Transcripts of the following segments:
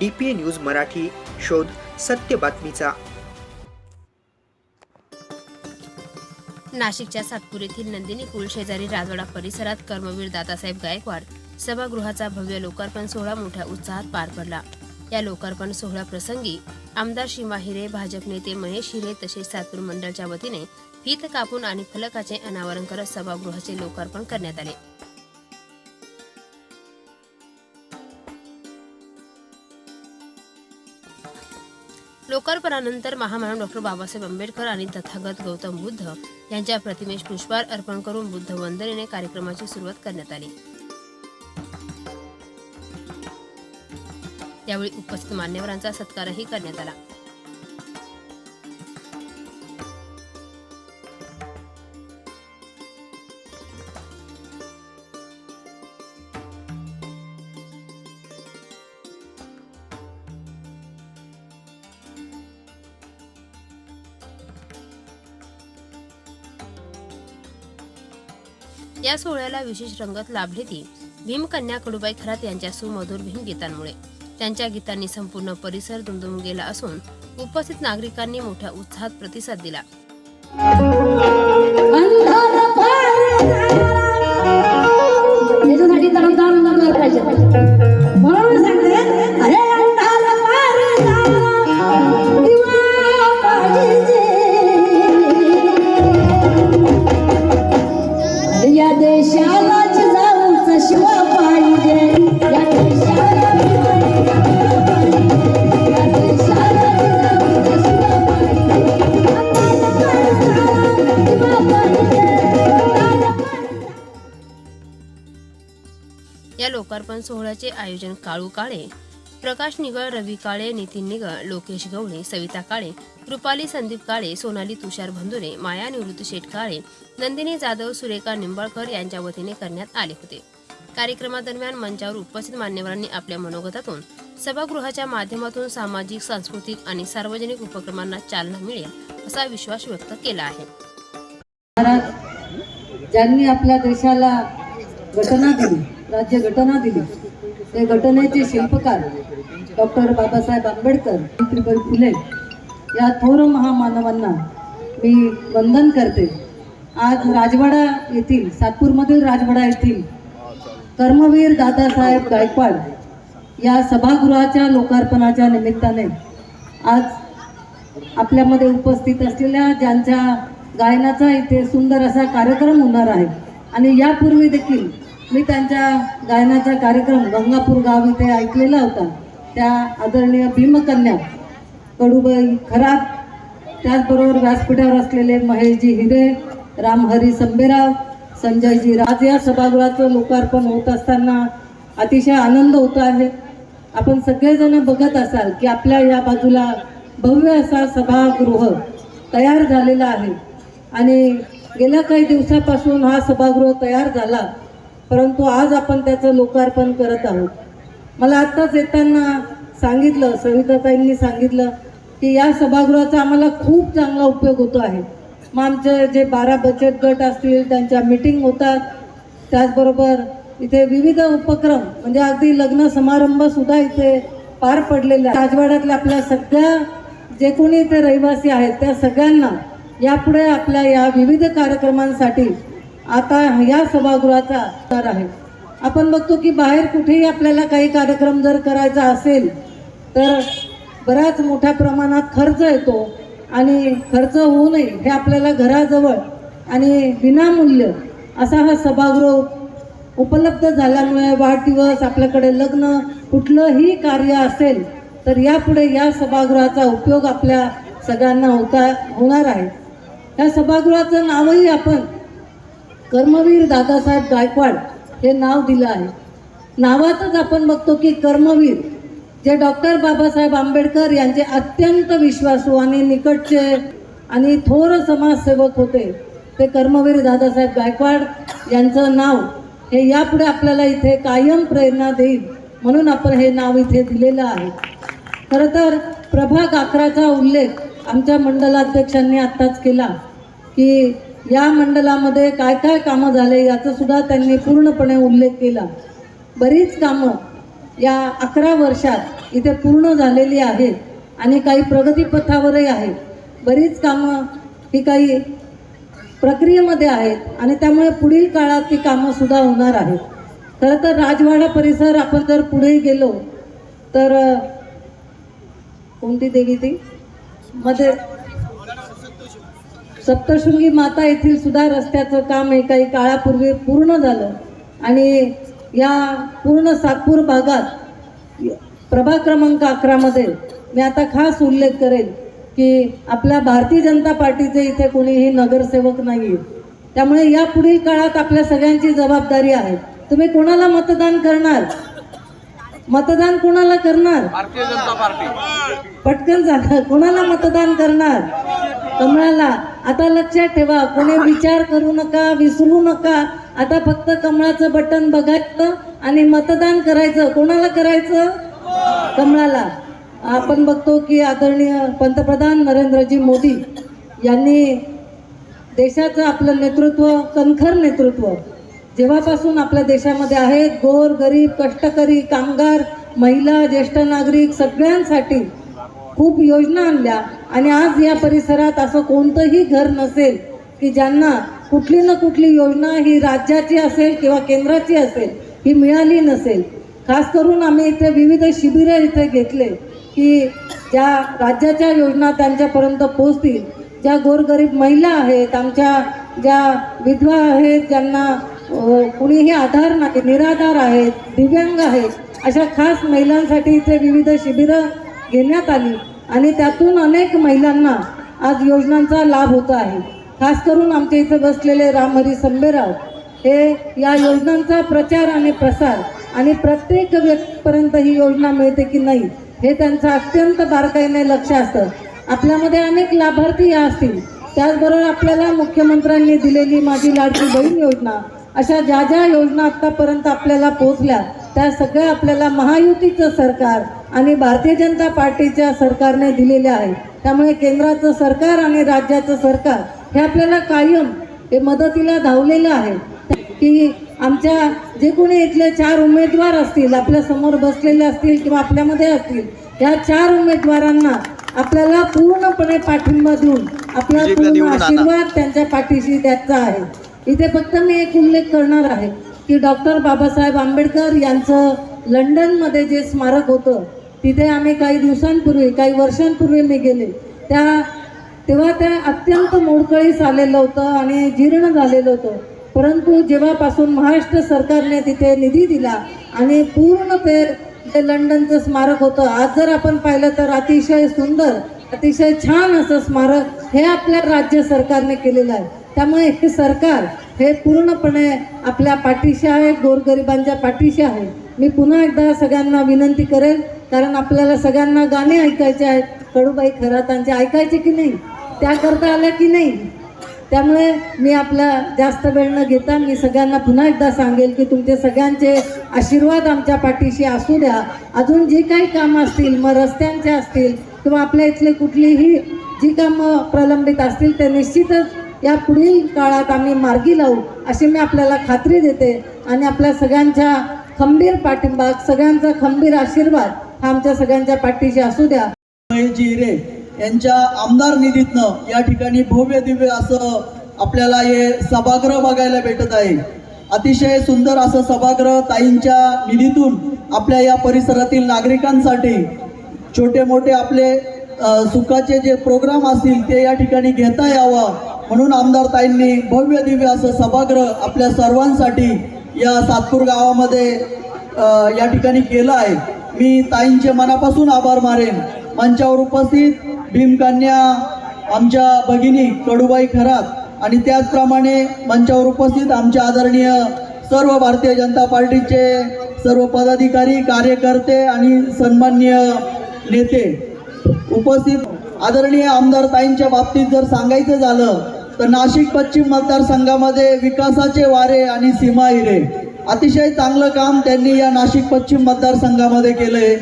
D P news Marathi शोध सत्य बातमीचा. नाशिकच्या सातपूर येथील नंदिनी कुल शेजारी राजवाडा परिसरात कर्मवीर दादासाहेब गायकवाड सभागृहाचा भव्य लोकार्पण सोहळा मोठ्या उत्साहात पार पडला. या लोकार्पण सोहळा प्रसंगी आमदार शिमा हिरे भाजप नेते महेश हिरे तसेच सातपूर मंडळच्या वतीने फीत कापून आणि फलकाचे अनावरण करत सभागृहाचे लोकार्पण करण्यात आले. लोकार्पणानंतर महामानव डॉक्टर बाबासाहेब आंबेडकर आणि तथागत गौतम बुद्ध यांच्या प्रतिमेस पुष्पहार अर्पण करून बुद्ध वंदनेने कार्यक्रमाची सुरुवात करण्यात आली. यावेळी उपस्थित मान्यवरांचा सत्कारही करण्यात आला. या सोहळ्याला विशेष रंगत लाभली ती भीमकन्या कडुबाई खरात यांच्या सुमधुर भीम गीतांमुळे. त्यांच्या गीतांनी संपूर्ण परिसर दुमदुम गेला असून उपस्थित नागरिकांनी मोठ्या उत्साहात प्रतिसाद दिला. म्हणून या लोकार्पण सोहळ्याचे आयोजन काळू काळे प्रकाश निगळ रवी काळे नितीन निगळ लोकेश गवळे सविता काळे रुपाली संदीप काळे सोनाली तुषार भंदुरे माया निवृत्त शेठ काळे नंदिनी जाधव सुरेखा निंबाळकर यांच्या वतीने करण्यात आले होते. कार्यक्रमादरम्यान मंचावर उपस्थित मान्यवरांनी आपल्या मनोगतातून सभागृहाच्या माध्यमातून सामाजिक सांस्कृतिक आणि सार्वजनिक उपक्रमांना चालना मिळेल असा विश्वास व्यक्त केला आहे. ज्यांनी आपल्या देशाला घटना दिली राज्य घटना दिली. ते घटनेचे शिल्पकार डॉक्टर बाबासाहेब आंबेडकर सावित्रीबाई फुले या थोर महामानवांना मी वंदन करते. आज राजवाडा येथील सातपूरमधील राजवाडा येथील कर्मवीर दादासाहेब गायकवाड या सभागृहाच्या लोकार्पणाच्या निमित्ताने आज आपल्यामध्ये उपस्थित असलेल्या ज्यांच्या गायनाचा इथे सुंदर असा कार्यक्रम होणार आहे. आणि यापूर्वी देखील मी त्यांच्या गायनाचा कार्यक्रम गंगापूर गाव इथे ऐकलेला होता. त्या आदरणीय भीमकन्या कडूबाई खरात त्याचबरोबर व्यासपीठावर असलेले महेशजी हिरे रामहरी संबेराव संजयजी राज या सभागृहाचं लोकार्पण होत असताना अतिशय आनंद होतो आहे. आपण सगळेजण बघत असाल की आपल्या या बाजूला भव्य असा सभागृह तयार झालेला आहे. आणि गेल्या काही दिवसापासून हा सभागृह तयार झाला. परंतु आज आपण त्याचं लोकार्पण करत आहोत. मला आत्ताच येताना सांगितलं सविताताईंनी सांगितलं की या सभागृहाचा आम्हाला खूप चांगला उपयोग होतो आहे. मग आमचे जे बारा बचत गट असतील त्यांच्या मिटिंग होतात. त्याचबरोबर इथे विविध उपक्रम म्हणजे अगदी लग्न समारंभसुद्धा इथे पार पडलेले राजवाड्यातल्या आपल्या सगळ्या जे कोणी इथे रहिवासी आहेत त्या सगळ्यांना यापुढे आपल्या या विविध कार्यक्रमांसाठी आता या सभागृहाचा आधार आहे. आपण बघतो की बाहेर कुठेही आपल्याला काही कार्यक्रम जर करायचा असेल तर बऱ्याच मोठ्या प्रमाणात खर्च येतो आणि खर्च होऊ नये हे आपल्याला घराजवळ आणि विनामूल्य असा हा सभागृह उपलब्ध झाल्यामुळे वाढदिवस आपल्याकडे लग्न कुठलंही कार्य असेल तर यापुढे या सभागृहाचा उपयोग आपल्या सगळ्यांना होता होणार आहे. या सभागृहाचं नावही आपण कर्मवीर दादासाहेब गायकवाड हे नाव दिलं आहे. नावातच आपण बघतो की कर्मवीर जे डॉक्टर बाबासाहेब आंबेडकर यांचे अत्यंत विश्वासू आणि निकटचे आणि थोर समाजसेवक होते ते कर्मवीर दादासाहेब गायकवाड यांचं नाव हे यापुढे आपल्याला इथे कायम प्रेरणा देईल म्हणून आपण हे नाव इथे दिलेलं आहे. खरं तर प्रभाग अकराचा उल्लेख आमच्या मंडलाध्यक्षांनी आत्ताच केला की या मंडलामध्ये काय काय कामं झाले याचा सुद्धा त्यांनी पूर्णपणे उल्लेख केला. बरीच कामं या अकरा वर्षात इथे पूर्ण झालेली आहेत आणि काही प्रगतीपथावरही आहेत. बरीच कामं ही काही प्रक्रियेमध्ये आहेत आणि त्यामुळे पुढील काळात ती कामंसुद्धा होणार आहेत. खरं तर राजवाडा परिसर आपण जर पुढे गेलो तर कोणती देवी ती? मध्ये सप्तशृंगी माता येथील सुद्धा रस्त्याचं काम हे काही काळापूर्वी पूर्ण झालं. आणि या पूर्ण सातपूर भागात प्रभाग क्रमांक अकरामध्ये मी आता खास उल्लेख करेन की आपल्या भारतीय जनता पार्टीचे इथे कोणीही नगरसेवक नाही त्यामुळे या पुढील काळात आपल्या सगळ्यांची जबाबदारी आहे. तुम्ही कोणाला मतदान करणार? मतदान कोणाला करणार? भारतीय जनता पार्टी. पटकन सांगा कोणाला मतदान करणार? कमळाला. आता लक्षात ठेवा कोणी विचार करू नका विसरू नका. आता फक्त कमळाचं बटन बघायचं आणि मतदान करायचं. कोणाला करायचं? कमळाला. आपण बघतो की आदरणीय पंतप्रधान नरेंद्रजी मोदी यांनी देशाचं आपलं नेतृत्व कणखर नेतृत्व जेव्हापासून आपल्या देशामध्ये आहेत गोर गरीब कष्टकरी कामगार महिला ज्येष्ठ नागरिक सगळ्यांसाठी खूप योजना आणल्या. आणि आज या परिसरात असं कोणतंही घर नसेल की ज्यांना कुठली ना कुठली योजना ही राज्याची असेल किंवा केंद्राची असेल ही मिळाली नसेल. खास करून आम्ही इथे विविध शिबिरं इथे घेतले की ज्या राज्याच्या योजना त्यांच्यापर्यंत पोहोचतील. ज्या गोरगरीब महिला आहेत आमच्या ज्या विधवा आहेत ज्यांना कुणीही आधार नाही निराधार आहेत दिव्यांग आहेत अशा खास महिलांसाठी इथे विविध शिबिरं घेण्यात आली. आणि त्यातून अनेक महिलांना आज योजनांचा लाभ होत आहे. खास करून आमच्या इथे बसलेले रामहरी संबेराव हे या योजनांचा प्रचार आणि प्रसार आणि प्रत्येक व्यक्तीपर्यंत ही योजना मिळते की नाही हे त्यांचं अत्यंत बारकाईने लक्ष असतं. आपल्यामध्ये अनेक लाभार्थी या असतील. त्याचबरोबर आपल्याला मुख्यमंत्र्यांनी दिलेली माझी लाडकी बहीण योजना अशा ज्या ज्या योजना आत्तापर्यंत आपल्याला पोहोचल्या त्या सगळ्या आपल्याला महायुतीचं सरकार आणि भारतीय जनता पार्टीच्या सरकारने दिलेल्या आहे. त्यामुळे केंद्राचं सरकार आणि राज्याचं सरकार हे आपल्याला कायम हे मदतीला धावलेलं आहे. की आमच्या जे कोणी इथले चार उमेदवार असतील आपल्यासमोर बसलेले असतील किंवा आपल्यामध्ये असतील या चार उमेदवारांना आपल्याला पूर्णपणे पाठिंबा देऊन आपला पूर्ण आशीर्वाद त्यांच्या पाठीशी द्यायचा आहे. इथे फक्त मी एक उल्लेख करणार आहे की डॉक्टर बाबासाहेब आंबेडकर यांचं लंडनमध्ये जे स्मारक होतं तिथे आम्ही काही दिवसांपूर्वी काही वर्षांपूर्वी मी गेले. त्या तेव्हा ते अत्यंत मोडकळीस आलेलं होतं आणि जीर्ण झालेलं होतं. परंतु जेव्हापासून महाराष्ट्र सरकारने तिथे निधी दिला आणि पूर्ण ते जे लंडनचं स्मारक होतं आज जर आपण पाहिलं तर अतिशय सुंदर अतिशय छान असं स्मारक हे आपल्या राज्य सरकारने केलेलं आहे. त्यामुळे हे सरकार हे पूर्णपणे आपल्या पाठीशी आहे गोरगरिबांच्या पाठीशी आहे. मी पुन्हा एकदा सगळ्यांना विनंती करेन कारण आपल्याला सगळ्यांना गाणे ऐकायचे आहेत. कडूबाई खरातांचे ऐकायचे की नाही? त्या करता आल्या की नाही? त्यामुळे मी आपला जास्त वेळ न घेता मी सगळ्यांना पुन्हा एकदा सांगेल की तुमचे सगळ्यांचे आशीर्वाद आमच्या पाठीशी असू द्या. अजून जी काही कामं असतील मग रस्त्यांचे असतील किंवा आपल्या इथले कुठलीही जी कामं प्रलंबित असतील ते निश्चितच या पुढील काळात आम्ही मार्गी लावू अशी मी आपल्याला खात्री देते. आणि आपल्या सगळ्यांच्या खंबीर पाठिंबा सगळ्यांचा खंबीर आशीर्वाद आमच्या सगळ्यांच्या पाठीशी असू द्या. महेशजी हिरे यांच्या आमदार निधीतनं या ठिकाणी भव्य दिव्य असं आपल्याला हे सभागृह बघायला भेटत आहे. अतिशय सुंदर असं सभागृह ताईंच्या निधीतून आपल्या या परिसरातील नागरिकांसाठी छोटे मोठे आपले सुखाचे जे प्रोग्राम असतील ते या ठिकाणी घेता यावं. म्हणून आमदार ताईंनी भव्य दिव्य असं सभागृह आपल्या सर्वांसाठी या सातपूर गावामध्ये या ठिकाणी केलं आहे. मी ताईंचे मनापासून आभार मारेन मंचावर उपस्थित भीमकन्या आमच्या भगिनी कडूबाई खरात आणि त्याचप्रमाणे मंचावर उपस्थित आमचे आदरणीय सर्व भारतीय जनता पार्टीचे सर्व पदाधिकारी कार्यकर्ते आणि सन्माननीय नेते. उपस्थित आदरणीय आमदार ताईंच्या बाबतीत जर सांगायचं झालं तर नाशिक पश्चिम मतदारसंघामध्ये विकासाचे वारे आणि सीमा हिरे. अतिशय चांगलं काम त्यांनी या नाशिक पश्चिम मतदारसंघामध्ये केलं आहे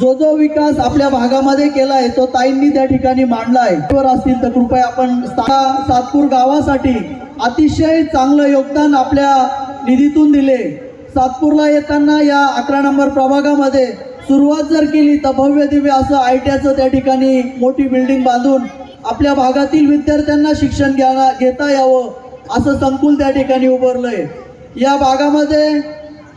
जो जो विकास आपल्या भागामध्ये केला आहे तो ताईंनी त्या ठिकाणी मांडला आहे असतील तर कृपया आपण सा- सातपूर गावासाठी अतिशय चांगलं योगदान आपल्या निधीतून दिले. सातपूरला येताना या अकरा नंबर प्रभागामध्ये सुरुवात जर केली तर भव्य दिव्य असं आय त्या ठिकाणी मोठी बिल्डिंग बांधून आपल्या भागातील विद्यार्थ्यांना शिक्षण घ्या घेता यावं असं संकुल त्या ठिकाणी उभारलंय. या भागामध्ये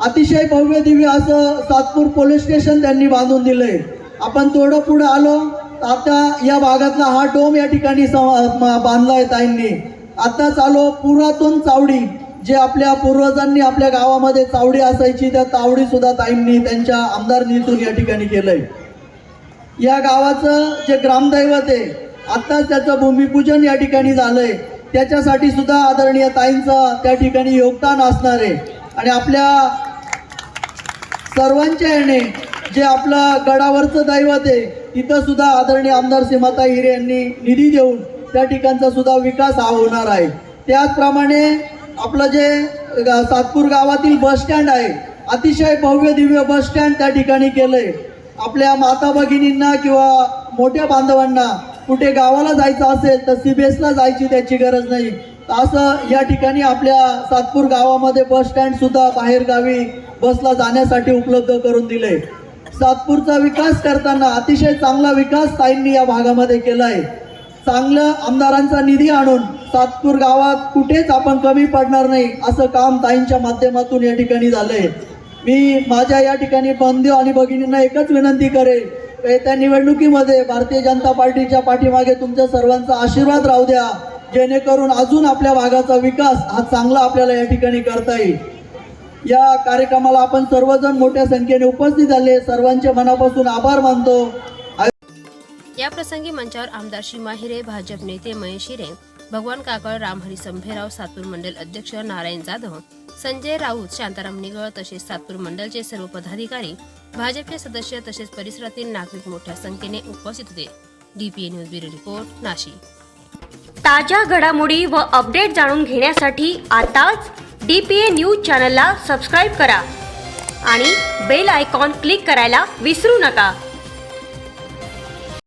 अतिशय भव्य दिव्य असं सातपूर पोलीस स्टेशन त्यांनी बांधून दिलंय. आपण थोडं पुढे आलो तर आता या भागातला हा डोम या ठिकाणी म- बांधलाय ताईंनी. आता आलो पुरातन चावडी जे आपल्या पूर्वजांनी आपल्या गावामध्ये चावडी असायची त्या चावडी सुद्धा ताईंनी त्यांच्या आमदार निधून या ठिकाणी केलंय. या गावाचं जे ग्रामदैवत आहे आत्ताच त्याचं भूमिपूजन या ठिकाणी झालंय. त्याच्यासाठी सुद्धा आदरणीय ताईंचं त्या ठिकाणी योगदान असणार आहे. आणि आपल्या सर्वांच्या याने जे आपलं गडावरचं दैवत आहे तिथं सुद्धा आदरणीय आमदार सीमाता हिरे यांनी निधी देऊन त्या ठिकाणचा सुद्धा विकास हा होणार आहे. त्याचप्रमाणे आपलं जे सातपूर गावातील बस स्टँड आहे अतिशय भव्य दिव्य बस स्टँड त्या ठिकाणी केलंय. आपल्या माता भगिनींना किंवा मोठ्या बांधवांना कुठे गावाला जायचं असेल तर सी बी एसला जायची त्याची गरज नाही. असं या ठिकाणी आपल्या सातपूर गावामध्ये बस स्टँड सुद्धा बाहेर गावी बसला जाण्यासाठी उपलब्ध करून दिले सातपूरचा विकास करताना अतिशय चांगला विकास ताईंनी या भागामध्ये केला आहे चांगलं आमदारांचा निधी आणून सातपूर गावात कुठेच आपण कमी पडणार नाही असं काम ताईंच्या माध्यमातून या ठिकाणी झालंय. मी माझ्या या ठिकाणी बंधू आणि भगिनींना एकच विनंती करेल येत्या त्या निवडणुकीमध्ये भारतीय जनता पार्टीच्या पाठीमागे तुमच्या सर्वांचा आशीर्वाद राहू द्या. जेणेकरून अजून आपल्या भागाचा विकास हा चांगला आपल्याला या ठिकाणी करता येईल. या कार्यक्रमाला आपण सर्वजण मोठ्या संख्येने उपस्थित झाले. सर्वांचे मनापासून आभार मानतो. या प्रसंगी मंचावर आमदार शिमा हिरे भाजप नेते महेश हिरे भगवान काकळ रामहरी संभेराव सातूर मंडल अध्यक्ष नारायण जाधव संजय राऊत शांताराम निगळ तसेच सातपूर मंडलचे सर्व पदाधिकारी भाजपचे सदस्य तसेच परिसरातील नागरिक मोठ्या संख्येने उपस्थित होते. DPA news bureau report Nashik. ताज्या घडामोडी व अपडेट जाणून घेण्यासाठी आताच डी पी ए न्यूज चॅनलला सबस्क्राईब करा आणि बेल आयकॉन क्लिक करायला विसरू नका.